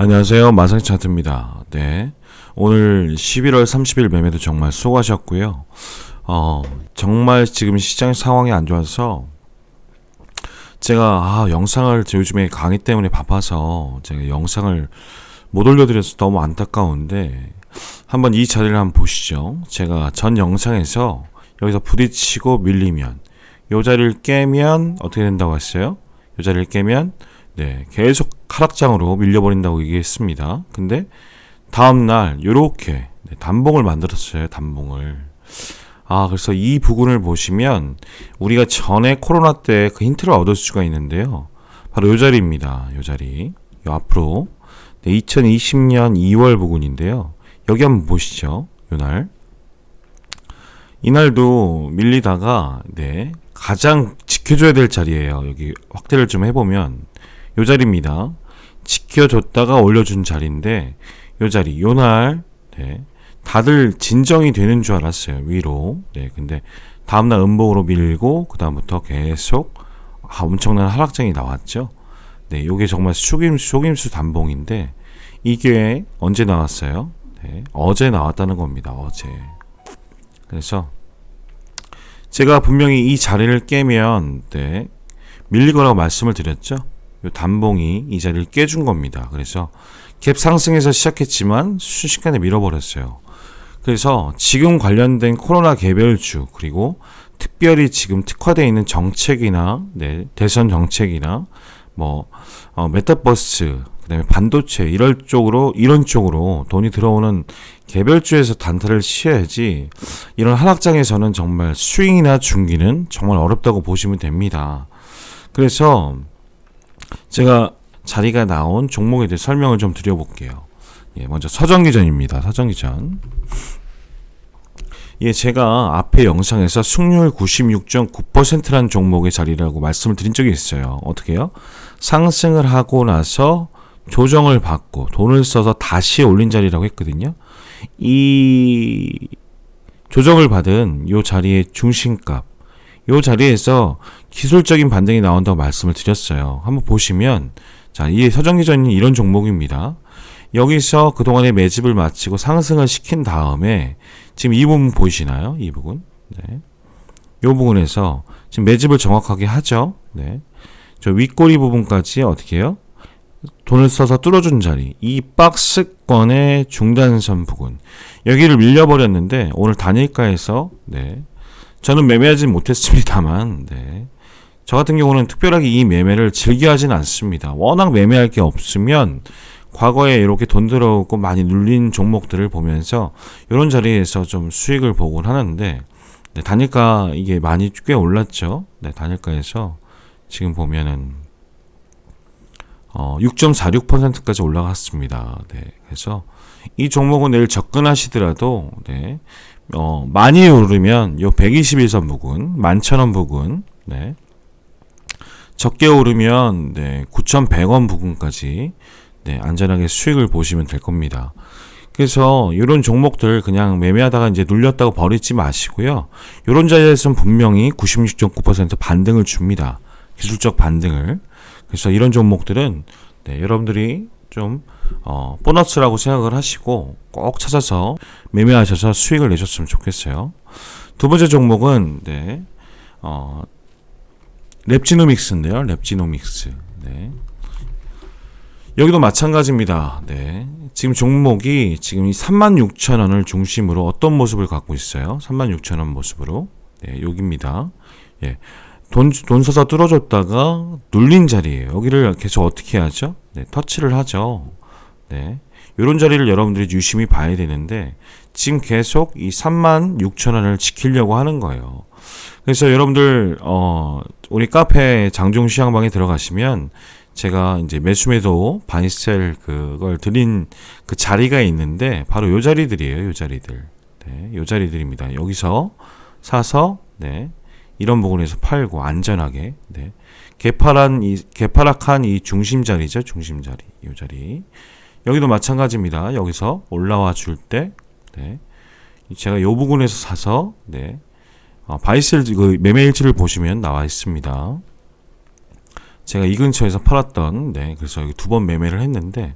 안녕하세요. 마상 차트입니다. 네. 오늘 11월 30일 매매도 정말 수고하셨고요. 어, 정말 지금 시장 상황이 안 좋아서 제가 아, 영상을 요즘에 강의 때문에 바빠서 제가 영상을 못 올려드려서 너무 안타까운데 한번 이 자리를 한번 보시죠. 제가 전 영상에서 여기서 부딪히고 밀리면 요 자리를 깨면 어떻게 된다고 했어요? 요 자리를 깨면 네, 계속 하락장으로 밀려버린다고 얘기했습니다. 근데 다음날 요렇게 네, 단봉을 만들었어요. 단봉을. 아, 그래서 이 부분을 보시면 우리가 전에 코로나 때 그 힌트를 얻을 수가 있는데요. 바로 요 자리입니다. 요 자리. 요 앞으로. 네, 2020년 2월 부근인데요. 여기 한번 보시죠. 요 날. 이날도 밀리다가 네, 가장 지켜줘야 될 자리예요. 여기 확대를 좀 해보면 요 자리입니다. 지켜줬다가 올려준 자리인데 요 자리 요 날 네, 다들 진정이 되는 줄 알았어요 위로. 네 근데 다음날 음봉으로 밀고 그 다음부터 계속 아, 엄청난 하락장이 나왔죠. 네 요게 정말 속임수 속임수 단봉인데 이게 언제 나왔어요? 네, 어제 나왔다는 겁니다 어제. 그래서 제가 분명히 이 자리를 깨면 네 밀릴 거라고 말씀을 드렸죠 요 단봉이 이 자리를 깨준 겁니다. 그래서 갭 상승에서 시작했지만 순식간에 밀어버렸어요. 그래서 지금 관련된 코로나 개별주 그리고 특별히 지금 특화되어 있는 정책이나 네, 대선 정책이나 뭐 어, 메타버스 그다음에 반도체 이럴 쪽으로 이런 쪽으로 돈이 들어오는 개별주에서 단타를 치어야지 이런 하락장에서는 정말 스윙이나 중기는 정말 어렵다고 보시면 됩니다. 그래서 제가 자리가 나온 종목에 대해 설명을 좀 드려볼게요. 예, 먼저 서정기전입니다. 서정기전. 예, 제가 앞에 영상에서 승률 96.9%라는 종목의 자리라고 말씀을 드린 적이 있어요. 어떻게요? 상승을 하고 나서 조정을 받고 돈을 써서 다시 올린 자리라고 했거든요. 이 조정을 받은 요 자리의 중심값, 요 자리에서 기술적인 반등이 나온다고 말씀을 드렸어요. 한번 보시면 자, 이 서정기전이 이런 종목입니다. 여기서 그동안의 매집을 마치고 상승을 시킨 다음에 지금 이 부분 보이시나요? 이 부분. 네. 요 부분에서 지금 매집을 정확하게 하죠. 네. 저 윗꼬리 부분까지 어떻게 해요? 돈을 써서 뚫어준 자리. 이 박스권의 중단선 부분. 여기를 밀려버렸는데 오늘 단일가에서 네. 저는 매매하진 못했습니다만 네. 저 같은 경우는 특별하게 이 매매를 즐겨하진 않습니다. 워낙 매매할 게 없으면 과거에 이렇게 돈 들어오고 많이 눌린 종목들을 보면서 이런 자리에서 좀 수익을 보곤 하는데 네, 단일가 이게 많이 꽤 올랐죠. 네, 단일가에서 지금 보면은 어, 6.46%까지 올라갔습니다. 네, 그래서 이 종목은 내일 접근하시더라도 네, 어, 많이 오르면 요 121선 부근, 11,000원 부근, 네. 적게 오르면 네, 9,100원 부근까지 네, 안전하게 수익을 보시면 될 겁니다. 그래서 이런 종목들 그냥 매매하다가 이제 눌렸다고 버리지 마시고요. 이런 자리에서는 분명히 96.9% 반등을 줍니다. 기술적 반등을. 그래서 이런 종목들은 네, 여러분들이 좀 어, 보너스라고 생각을 하시고 꼭 찾아서 매매하셔서 수익을 내셨으면 좋겠어요. 두 번째 종목은 네, 어, 랩지노믹스인데요. 랩지노믹스. 네. 여기도 마찬가지입니다. 네. 지금 종목이 지금 이 36,000원을 중심으로 어떤 모습을 갖고 있어요? 36,000원 모습으로. 네, 여기입니다. 예. 돈, 돈 써서 뚫어줬다가 눌린 자리예요. 여기를 계속 어떻게 하죠? 네, 터치를 하죠. 네. 요런 자리를 여러분들이 유심히 봐야 되는데, 지금 계속 이 36,000원을 지키려고 하는 거예요. 그래서 여러분들 어 우리 카페 장종 시향방에 들어가시면 제가 이제 매수매도 바이셀 그걸 드린 그 자리가 있는데 바로 요 자리들이에요. 요 자리들. 네, 요 자리들입니다. 여기서 사서 네. 이런 부분에서 팔고 안전하게 네. 개파란 이 개파락한 이 중심 자리죠. 중심 자리. 요 자리. 여기도 마찬가지입니다. 여기서 올라와 줄때 네. 제가 요 부분에서 사서 네. 어, 바이셀 그 매매 일지를 보시면 나와 있습니다. 제가 이 근처에서 팔았던 네 그래서 두번 매매를 했는데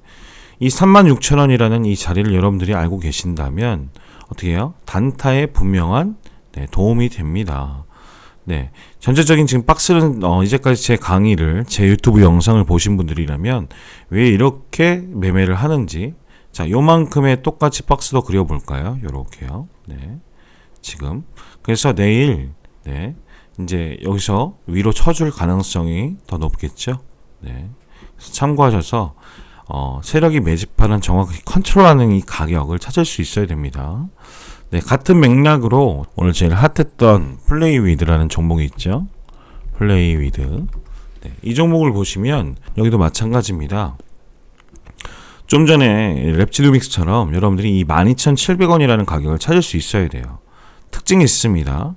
이 36,000원이라는 이 자리를 여러분들이 알고 계신다면 어떻게 해요? 단타에 분명한 네, 도움이 됩니다. 네. 전체적인 지금 박스는 어, 이제까지 제 강의를 제 유튜브 영상을 보신 분들이라면 왜 이렇게 매매를 하는지 자, 요만큼의 똑같이 박스도 그려 볼까요? 요렇게요. 네. 지금 그래서 내일 네. 이제 여기서 위로 쳐줄 가능성이 더 높겠죠. 네. 참고하셔서 어, 세력이 매집하는 정확히 컨트롤하는 이 가격을 찾을 수 있어야 됩니다. 네, 같은 맥락으로 오늘 제일 핫했던 플레이 위드라는 종목이 있죠. 플레이 위드. 네, 이 종목을 보시면 여기도 마찬가지입니다. 좀 전에 랩지도믹스처럼 여러분들이 이 12,700원이라는 가격을 찾을 수 있어야 돼요. 특징이 있습니다.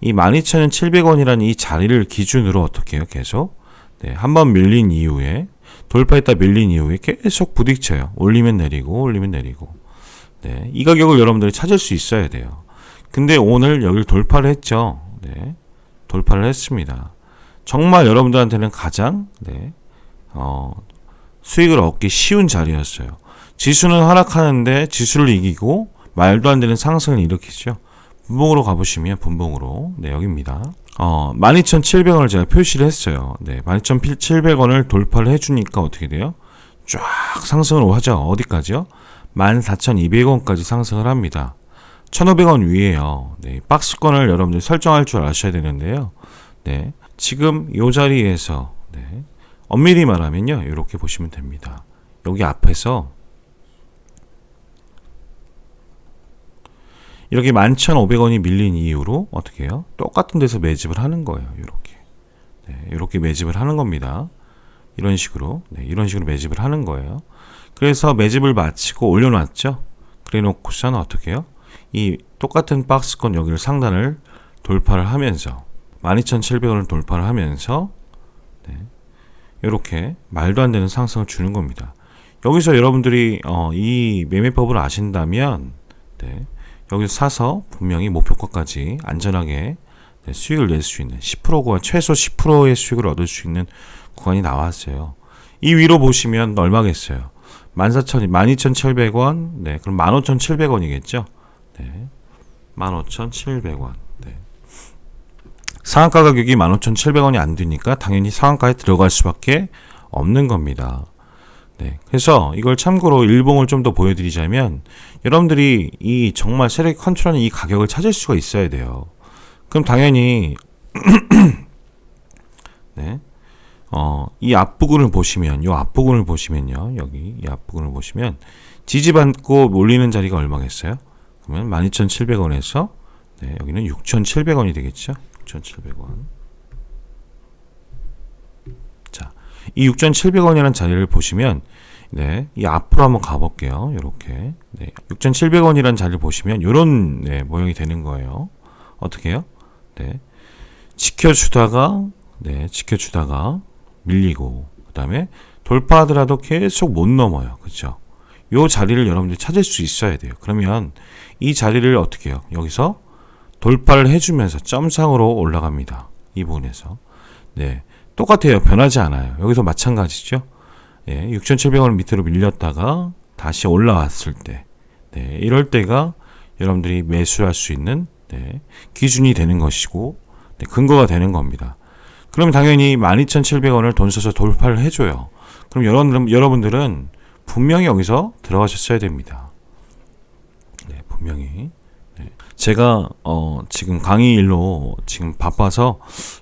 이 12,700원이라는 이 자리를 기준으로 어떻게 해요? 계속 네, 한번 밀린 이후에 돌파했다 밀린 이후에 계속 부딪혀요. 올리면 내리고 올리면 내리고. 네, 이 가격을 여러분들이 찾을 수 있어야 돼요. 근데 오늘 여기를 돌파를 했죠. 네, 돌파를 했습니다. 정말 여러분들한테는 가장 네, 어, 수익을 얻기 쉬운 자리였어요. 지수는 하락하는데 지수를 이기고 말도 안 되는 상승을 일으키죠. 분봉으로 가보시면 분봉으로 네 여기입니다. 어 12,700원을 제가 표시를 했어요. 네 12,700원을 돌파를 해주니까 어떻게 돼요? 쫙 상승을 하죠. 어디까지요? 14,200원까지 상승을 합니다. 1,500원 위에요. 네, 박스권을 여러분들 설정할 줄 아셔야 되는데요. 네, 지금 이 자리에서 네, 엄밀히 말하면요, 이렇게 보시면 됩니다. 여기 앞에서 이렇게 11,500원이 밀린 이후로 어떻게 해요? 똑같은 데서 매집을 하는 거예요. 이렇게. 네, 이렇게 매집을 하는 겁니다. 이런 식으로. 네, 이런 식으로 매집을 하는 거예요. 그래서 매집을 마치고 올려놨죠. 그래 놓고서는 어떻게 해요? 이 똑같은 박스권 여기를 상단을 돌파를 하면서 12,700원을 돌파를 하면서 네, 이렇게 말도 안 되는 상승을 주는 겁니다. 여기서 여러분들이 어, 이 매매법을 아신다면 네, 여기서 사서 분명히 목표가까지 안전하게 네, 수익을 낼 수 있는 10%가 최소 10%의 수익을 얻을 수 있는 구간이 나왔어요. 이 위로 보시면 얼마겠어요? 14,000, 12,700원, 네, 그럼 15,700원이겠죠? 네, 15,700원. 네. 상한가 가격이 15,700원이 안 되니까 당연히 상한가에 들어갈 수밖에 없는 겁니다. 네. 그래서 이걸 참고로 일봉을 좀 더 보여드리자면 여러분들이 이 정말 세력 컨트롤하는 이 가격을 찾을 수가 있어야 돼요. 그럼 당연히 네. 어, 이 앞부분을 보시면 요 앞부분을 보시면요. 여기 이 앞부분을 보시면 지지받고 몰리는 자리가 얼마겠어요? 그러면 12,700원에서 네, 여기는 6,700원이 되겠죠? 6,700원. 자, 이 6,700원이라는 자리를 보시면 네, 이 앞으로 한번 가볼게요. 이렇게 네, 6,700원이라는 자리를 보시면 이런 네, 모형이 되는 거예요. 어떻게 해요? 네, 지켜주다가 네, 지켜주다가 밀리고 그다음에 돌파하더라도 계속 못 넘어요. 그렇죠? 요 자리를 여러분들이 찾을 수 있어야 돼요. 그러면 이 자리를 어떻게 해요? 여기서 돌파를 해주면서 점상으로 올라갑니다. 이 부분에서. 네. 똑같아요. 변하지 않아요. 여기서 마찬가지죠. 예, 6,700원을 밑으로 밀렸다가 다시 올라왔을 때, 네, 이럴 때가 여러분들이 매수할 수 있는 네, 기준이 되는 것이고 네, 근거가 되는 겁니다. 그럼 당연히 12,700원을 돈 써서 돌파를 해줘요. 그럼 여러분, 여러분들은 분명히 여기서 들어가셨어야 됩니다. 네, 분명히. 네. 제가 어, 지금 강의 일로 지금 바빠서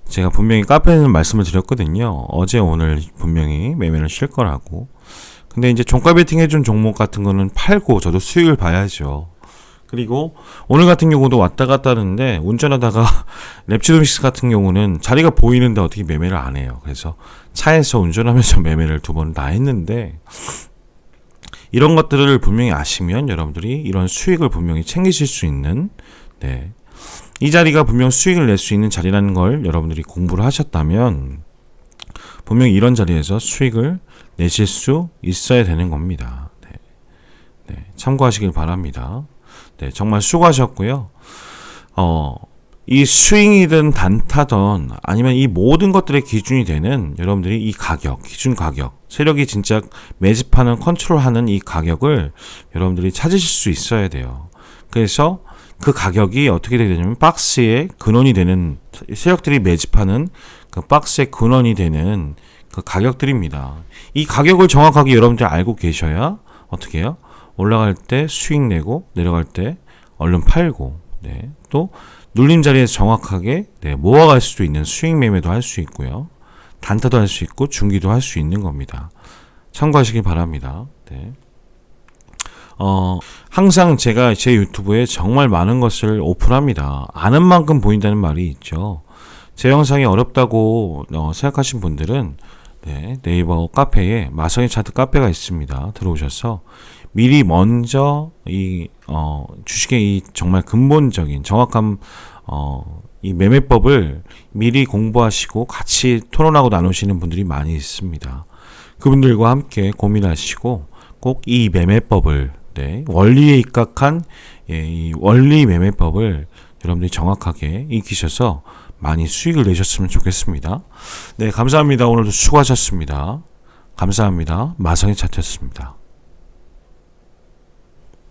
제가 분명히 카페에는 말씀을 드렸거든요. 어제 오늘 분명히 매매를 쉴 거라고. 근데 이제 종가 베팅 해준 종목 같은 거는 팔고 저도 수익을 봐야죠. 그리고 오늘 같은 경우도 왔다 갔다 하는데 운전하다가 랩치도믹스 같은 경우는 자리가 보이는데 어떻게 매매를 안 해요. 그래서 차에서 운전하면서 매매를 두 번 다 했는데 이런 것들을 분명히 아시면 여러분들이 이런 수익을 분명히 챙기실 수 있는 네. 이 자리가 분명 수익을 낼 수 있는 자리라는 걸 여러분들이 공부를 하셨다면 분명히 이런 자리에서 수익을 내실 수 있어야 되는 겁니다. 네. 네. 참고하시길 바랍니다. 네, 정말 수고하셨고요. 어, 이 스윙이든 단타든 아니면 이 모든 것들의 기준이 되는 여러분들이 이 가격, 기준 가격, 세력이 진짜 매집하는 컨트롤하는 이 가격을 여러분들이 찾으실 수 있어야 돼요. 그래서 그 가격이 어떻게 되냐면 박스의 근원이 되는 세력들이 매집하는 그 박스의 근원이 되는 그 가격들입니다. 이 가격을 정확하게 여러분들이 알고 계셔야 어떻게 해요? 올라갈 때 수익 내고 내려갈 때 얼른 팔고 네. 또 눌림 자리에서 정확하게 네, 모아갈 수도 있는 수익 매매도 할 수 있고요. 단타도 할 수 있고 중기도 할 수 있는 겁니다. 참고하시기 바랍니다. 네. 어, 항상 제가 제 유튜브에 정말 많은 것을 오픈합니다. 아는 만큼 보인다는 말이 있죠. 제 영상이 어렵다고 어, 생각하신 분들은 네, 네이버 카페에 마성의 차트 카페가 있습니다. 들어오셔서 미리 먼저 이 어, 주식의 이 정말 근본적인 정확한 어, 이 매매법을 미리 공부하시고 같이 토론하고 나누시는 분들이 많이 있습니다. 그분들과 함께 고민하시고 꼭 이 매매법을 네, 원리에 입각한 예, 이 원리 매매법을 여러분들이 정확하게 익히셔서 많이 수익을 내셨으면 좋겠습니다. 네, 감사합니다. 오늘도 수고하셨습니다. 감사합니다. 마성의 차트였습니다.